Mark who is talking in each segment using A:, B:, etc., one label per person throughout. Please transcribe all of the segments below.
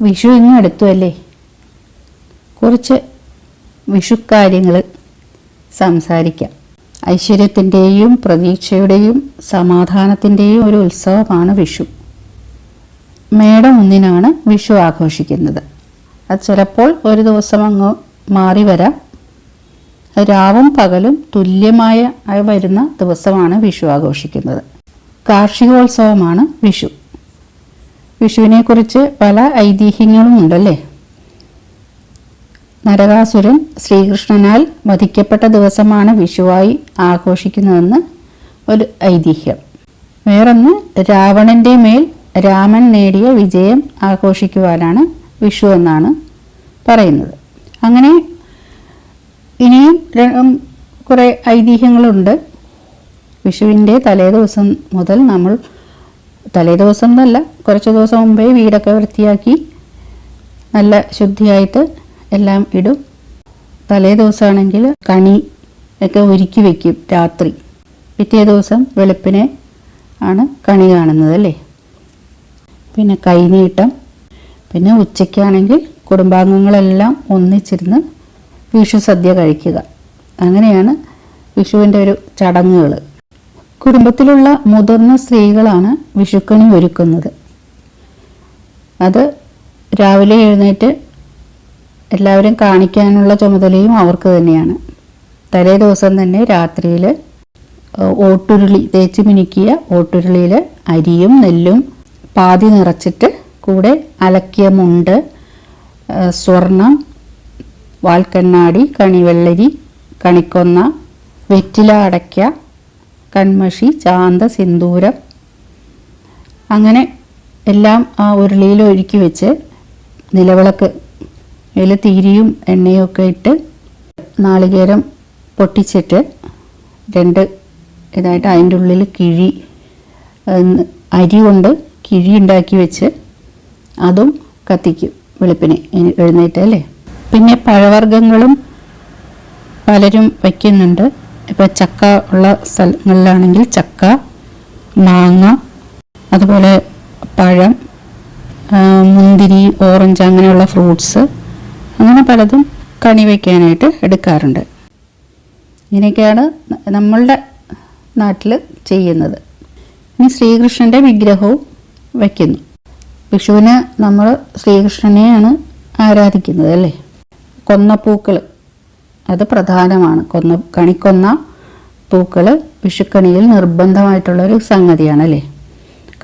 A: വിഷു ഇങ്ങും എടുത്തു അല്ലേ? കുറച്ച് വിഷുക്കാര്യങ്ങൾ സംസാരിക്കാം. ഐശ്വര്യത്തിന്റെയും പ്രതീക്ഷയുടെയും സമാധാനത്തിന്റെയും ഒരു ഉത്സവമാണ് വിഷു. മേടം ഒന്നിനാണ് വിഷു ആഘോഷിക്കുന്നത്. അത് ചിലപ്പോൾ ഒരു ദിവസം അങ്ങ് മാറി വരാം. രാവും പകലും തുല്യമായ വരുന്ന ദിവസമാണ് വിഷു ആഘോഷിക്കുന്നത്. കാർഷികോത്സവമാണ് വിഷു. വിഷുവിനെക്കുറിച്ച് പല ഐതിഹ്യങ്ങളും ഉണ്ടല്ലേ നരകാസുരൻ ശ്രീകൃഷ്ണനാൽ വധിക്കപ്പെട്ട ദിവസമാണ് വിഷുവായി ആഘോഷിക്കുന്നതെന്ന് ഒരു ഐതിഹ്യം. വേറൊന്ന് രാവണന്റെ മേൽ രാമൻ നേടിയ വിജയം ആഘോഷിക്കുവാനാണ് വിഷു എന്നാണ് പറയുന്നത്. അങ്ങനെ ഇനിയും കുറേ ഐതിഹ്യങ്ങളുണ്ട്. വിഷുവിന്റെ തലേദിവസം മുതൽ നമ്മൾ തലേദിവസം എന്നല്ല കുറച്ച് ദിവസം മുമ്പേ വീടൊക്കെ വൃത്തിയാക്കി നല്ല ശുദ്ധിയായിട്ട് എല്ലാം ഇടും. തലേ ദിവസമാണെങ്കിൽ കണി ഒക്കെ ഒരുക്കി വയ്ക്കും രാത്രി. പിറ്റേ ദിവസം വെളുപ്പിനെ ആണ് കണി കാണുന്നത് അല്ലേ? പിന്നെ കൈനീട്ടം. പിന്നെ ഉച്ചയ്ക്കാണെങ്കിൽ കുടുംബാംഗങ്ങളെല്ലാം ഒന്നിച്ചിരുന്ന് വിഷു സദ്യ കഴിക്കുക. അങ്ങനെയാണ് വിഷുവിന്റെ ഒരു ചടങ്ങുകൾ കുടുംബത്തിലുള്ള മുതിർന്ന സ്ത്രീകളാണ് വിഷുക്കണി ഒരുക്കുന്നത്. അത് രാവിലെ എഴുന്നേറ്റ് എല്ലാവരും കാണിക്കാനുള്ള ചുമതലയും അവർക്ക് തന്നെയാണ്. തലേ ദിവസം തന്നെ രാത്രിയിൽ ഓട്ടുരുളി തേച്ച് മിനുക്കിയ ഓട്ടുരുളിയിൽ അരിയും നെല്ലും പാതി നിറച്ചിട്ട് കൂടെ അലക്കിയ മുണ്ട് സ്വർണം വാൽക്കണ്ണാടി കണിവെള്ളരി കണിക്കൊന്ന വെറ്റില അടയ്ക്ക കൺമഷി ചാന്ത സിന്ദൂരം. അങ്ങനെ എല്ലാം ആ ഉരുളിയിൽ ഒഴുക്കി വെച്ച് നിലവിളക്ക് അതിൽ തീരിയും എണ്ണയും ഒക്കെ ഇട്ട് നാളികേരം പൊട്ടിച്ചിട്ട് രണ്ട് ഇതായിട്ട് അതിന്റെ ഉള്ളിൽ കിഴി അരി കൊണ്ട് കിഴി ഉണ്ടാക്കി വെച്ച് അതും കത്തിക്കും വെളുപ്പിനെ. എഴുന്നേറ്റ് അല്ലേ? പിന്നെ പഴവർഗങ്ങളും പലരും വയ്ക്കുന്നുണ്ട്. ഇപ്പോൾ ചക്ക ഉള്ള സ്ഥലങ്ങളിലാണെങ്കിൽ ചക്ക മാങ്ങ അതുപോലെ പഴം മുന്തിരി ഓറഞ്ച് അങ്ങനെയുള്ള ഫ്രൂട്ട്സ് അങ്ങനെ പലതും കണി വയ്ക്കാനായിട്ട് എടുക്കാറുണ്ട്. ഇങ്ങനെയൊക്കെയാണ് നമ്മളുടെ നാട്ടിൽ ചെയ്യുന്നത്. ഇനി ശ്രീകൃഷ്ണന്റെ വിഗ്രഹവും വയ്ക്കുന്നു. വിഷുവിന് നമ്മൾ ശ്രീകൃഷ്ണനെയാണ് ആരാധിക്കുന്നത് അല്ലേ? കൊന്നപ്പൂക്കൾ അത് പ്രധാനമാണ്. കൊന്ന കണിക്കൊന്ന പൂക്കൾ വിഷുക്കണിയിൽ നിർബന്ധമായിട്ടുള്ളൊരു സംഗതിയാണ് അല്ലേ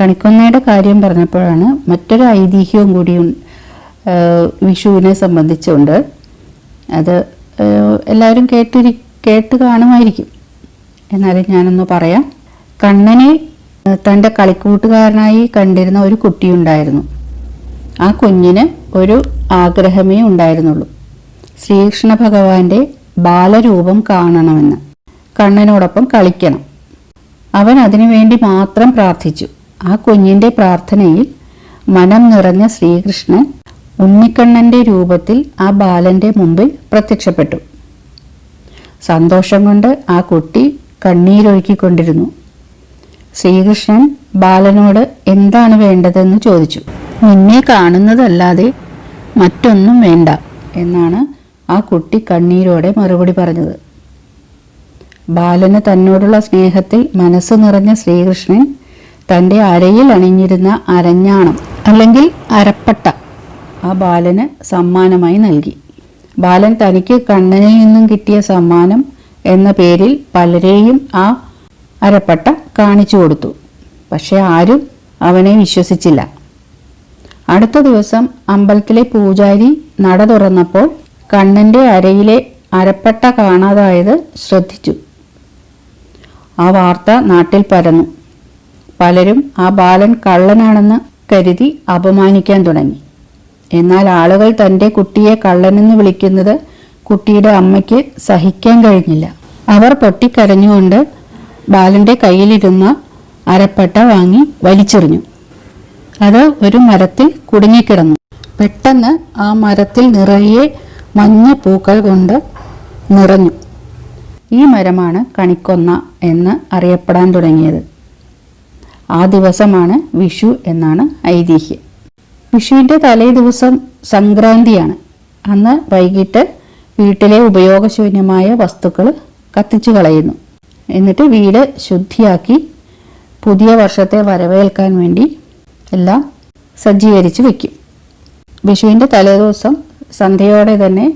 A: കണിക്കൊന്നയുടെ കാര്യം പറഞ്ഞപ്പോഴാണ് മറ്റൊരു ഐതിഹ്യവും കൂടി വിഷുവിനെ സംബന്ധിച്ചുണ്ട്. അത് എല്ലാവരും കേട്ടിരി കേട്ട് കാണുമായിരിക്കും. എന്നാലും ഞാനൊന്ന് പറയാം. കണ്ണനെ തന്റെ കളിക്കൂട്ടുകാരനായി കണ്ടിരുന്ന ഒരു കുട്ടിയുണ്ടായിരുന്നു. ആ കുഞ്ഞിന് ഒരു ആഗ്രഹമേ ഉണ്ടായിരുന്നുള്ളൂ. ശ്രീകൃഷ്ണ ഭഗവാന്റെ ബാലരൂപം കാണണമെന്ന് കണ്ണനോടൊപ്പം കളിക്കണം. അവൻ അതിനുവേണ്ടി മാത്രം പ്രാർത്ഥിച്ചു. ആ കുഞ്ഞിന്റെ പ്രാർത്ഥനയിൽ മനം നിറഞ്ഞ ശ്രീകൃഷ്ണൻ ഉണ്ണിക്കണ്ണന്റെ രൂപത്തിൽ ആ ബാലന്റെ മുമ്പിൽ പ്രത്യക്ഷപ്പെട്ടു. സന്തോഷം കൊണ്ട് ആ കുട്ടി കണ്ണീരൊഴുക്കിക്കൊണ്ടിരുന്നു. ശ്രീകൃഷ്ണൻ ബാലനോട് എന്താണ് വേണ്ടതെന്ന് ചോദിച്ചു. നിന്നെ കാണുന്നതല്ലാതെ മറ്റൊന്നും വേണ്ട എന്നാണ് ആ കുട്ടി കണ്ണീരോടെ മറുപടി പറഞ്ഞത്. ബാലന് തന്നോടുള്ള സ്നേഹത്തിൽ മനസ്സ് നിറഞ്ഞ ശ്രീകൃഷ്ണൻ തന്റെ അരയിൽ അണിഞ്ഞിരുന്ന അരഞ്ഞാണം അല്ലെങ്കിൽ അരപ്പട്ട ആ ബാലന് സമ്മാനമായി നൽകി. ബാലൻ തനിക്ക് കണ്ണനിൽ നിന്നും കിട്ടിയ സമ്മാനം എന്ന പേരിൽ പലരെയും ആ അരപ്പട്ട കാണിച്ചു കൊടുത്തു. പക്ഷെ ആരും അവനെ വിശ്വസിച്ചില്ല. അടുത്ത ദിവസം അമ്പലത്തിലെ പൂജാരി നട തുറന്നപ്പോൾ കണ്ണന്റെ അരയിലെ അരപ്പട്ട കാണാതായത് ശ്രദ്ധിച്ചു. ആ വാർത്ത നാട്ടിൽ പരന്നു. പലരും ആ ബാലൻ കള്ളനാണെന്ന് കരുതി അപമാനിക്കാൻ തുടങ്ങി. എന്നാൽ ആളുകൾ തന്റെ കുട്ടിയെ കള്ളനെന്ന് വിളിക്കുന്നത് കുട്ടിയുടെ അമ്മയ്ക്ക് സഹിക്കാൻ കഴിഞ്ഞില്ല. അവർ പൊട്ടിക്കരഞ്ഞുകൊണ്ട് ബാലന്റെ കയ്യിലിരുന്ന അരപ്പട്ട വാങ്ങി വലിച്ചെറിഞ്ഞു. അത് ഒരു മരത്തിൽ കുടുങ്ങിക്കിടന്നു. പെട്ടെന്ന് ആ മരത്തിൽ നിറയെ മഞ്ഞ പൂക്കൾ കൊണ്ട് നിറഞ്ഞു. ഈ മരമാണ് കണിക്കൊന്ന എന്ന് അറിയപ്പെടാൻ തുടങ്ങിയത്. ആ ദിവസമാണ് വിഷു എന്നാണ് ഐതിഹ്യം. വിഷുവിന്റെ തലേ ദിവസം സംക്രാന്തിയാണ്. അന്ന് വൈകിട്ട് വീട്ടിലെ ഉപയോഗശൂന്യമായ വസ്തുക്കൾ കത്തിച്ചു കളയുന്നു. എന്നിട്ട് വീട് ശുദ്ധിയാക്കി പുതിയ വർഷത്തെ വരവേൽക്കാൻ വേണ്ടി എല്ലാം സജ്ജീകരിച്ച് വയ്ക്കും വിഷുവിന്റെ തലേദിവസം സന്ധ്യയോടെ തന്നെ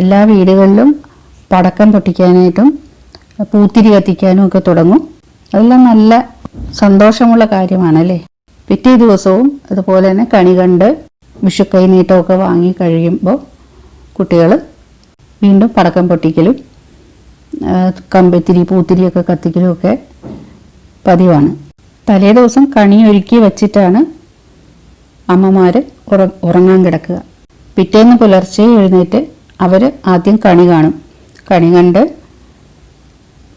A: എല്ലാ വീടുകളിലും പടക്കം പൊട്ടിക്കാനായിട്ടും പൂത്തിരി കത്തിക്കാനും ഒക്കെ തുടങ്ങും. അതെല്ലാം നല്ല സന്തോഷമുള്ള കാര്യമാണല്ലേ? പിറ്റേ ദിവസവും അതുപോലെ തന്നെ കണി കണ്ട് വിഷു കൈനീട്ടമൊക്കെ വാങ്ങി കഴിയുമ്പോൾ കുട്ടികൾ വീണ്ടും പടക്കം പൊട്ടിക്കലും കമ്പത്തിരി പൂത്തിരിയൊക്കെ കത്തിക്കലും ഒക്കെ പതിവാണ്. തലേ ദിവസം കണി ഒരുക്കി വച്ചിട്ടാണ് അമ്മമാർ ഉറ ഉറങ്ങാൻ കിടക്കുക. പിറ്റേന്ന് പുലർച്ചെ എഴുന്നേറ്റ് അവർ ആദ്യം കണി കാണും. കണി കണ്ട്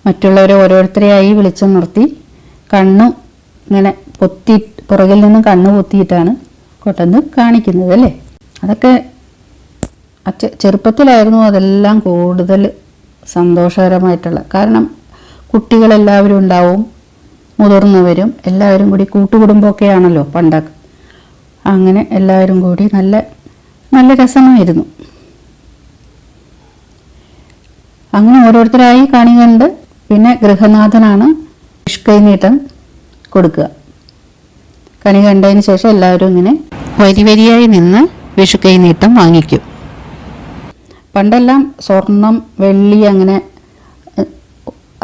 A: മറ്റുള്ളവരെ ഓരോരുത്തരെയായി വിളിച്ചു നിർത്തി. കണ്ണു ഇങ്ങനെ പൊത്തി പുറകിൽ നിന്ന് കണ്ണ് പൊത്തിയിട്ടാണ് കൊട്ടന്ന് കാണിക്കുന്നത് അല്ലേ? അതൊക്കെ അച്ഛ ചെറുപ്പത്തിലായിരുന്നു അതെല്ലാം കൂടുതൽ സന്തോഷകരമായിട്ടുള്ള. കാരണം കുട്ടികളെല്ലാവരും ഉണ്ടാവും മുതിർന്നവരും എല്ലാവരും കൂടി കൂട്ടുകുടുംബമൊക്കെയാണല്ലോ പണ്ടൊക്കെ. അങ്ങനെ എല്ലാവരും കൂടി നല്ല നല്ല രസമായിരുന്നു. അങ്ങനെ ഓരോരുത്തരായി കണി കണ്ട് പിന്നെ ഗൃഹനാഥനാണ് ഇഷ്കൈനീട്ടം കൊടുക്കുക. കണി കണ്ടതിന് ശേഷം എല്ലാവരും ഇങ്ങനെ വരി വരിയായി നിന്ന് വിഷുക്കൈനീട്ടം വാങ്ങിക്കും. പണ്ടെല്ലാം സ്വർണം വെള്ളി അങ്ങനെ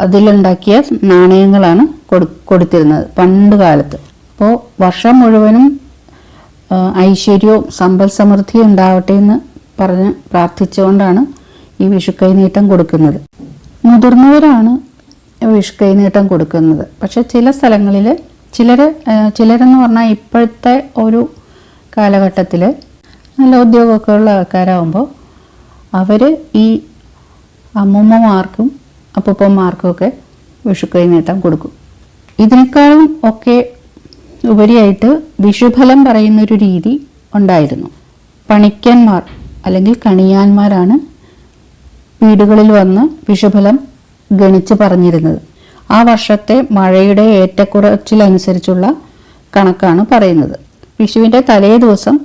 A: അതിലുണ്ടാക്കിയ നാണയങ്ങളാണ് കൊടു കൊടുത്തിരുന്നത് പണ്ട് കാലത്ത്. അപ്പോൾ വർഷം മുഴുവനും ഐശ്വര്യവും സമ്പൽ സമൃദ്ധിയും ഉണ്ടാവട്ടെ എന്ന് പറഞ്ഞ് പ്രാർത്ഥിച്ചുകൊണ്ടാണ് ഈ വിഷുക്കൈനീട്ടം കൊടുക്കുന്നത്. മുതിർന്നവരാണ് വിഷുക്കൈനീട്ടം കൊടുക്കുന്നത്. പക്ഷെ ചില സ്ഥലങ്ങളിൽ ചിലർ ചിലരെന്ന് പറഞ്ഞാൽ ഇപ്പോഴത്തെ ഒരു കാലഘട്ടത്തിൽ നല്ല ഉദ്യോഗമൊക്കെ ഉള്ള ആൾക്കാരാകുമ്പോൾ അവർ ഈ അമ്മൂമ്മമാർക്കും അപ്പൂപ്പന്മാർക്കും ഒക്കെ വിഷുക്കൈനീട്ടം കൊടുക്കും. ഇതിനേക്കാളും ഒക്കെ ഉപരിയായിട്ട് വിഷുഫലം പറയുന്നൊരു രീതി ഉണ്ടായിരുന്നു. പണിക്കന്മാർ അല്ലെങ്കിൽ കണിയാന്മാരാണ് വീടുകളിൽ വന്ന് വിഷുഫലം ഗണിച്ച് പറഞ്ഞിരുന്നത്. ആ വർഷത്തെ മഴയുടെ ഏറ്റക്കുറച്ചിലനുസരിച്ചുള്ള കണക്കാണ് പറയുന്നത്. വിഷുവിന്റെ തലേ ദിവസം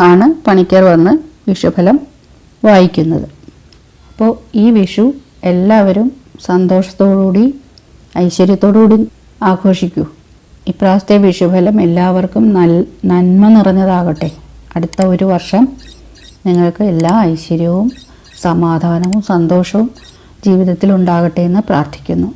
A: ആണ് പണിക്കർ വന്ന് വിഷുഫലം വായിക്കുന്നത്. അപ്പോൾ ഈ വിഷു എല്ലാവരും സന്തോഷത്തോടുകൂടി ഐശ്വര്യത്തോടുകൂടി ആഘോഷിക്കൂ. ഇപ്രാവശ്യത്തെ വിഷുഫലം എല്ലാവർക്കും നൽ നന്മ നിറഞ്ഞതാകട്ടെ. അടുത്ത ഒരു വർഷം നിങ്ങൾക്ക് എല്ലാ ഐശ്വര്യവും സമാധാനവും സന്തോഷവും ജീവിതത്തിൽ ഉണ്ടാകട്ടെ എന്ന് പ്രാർത്ഥിക്കുന്നു.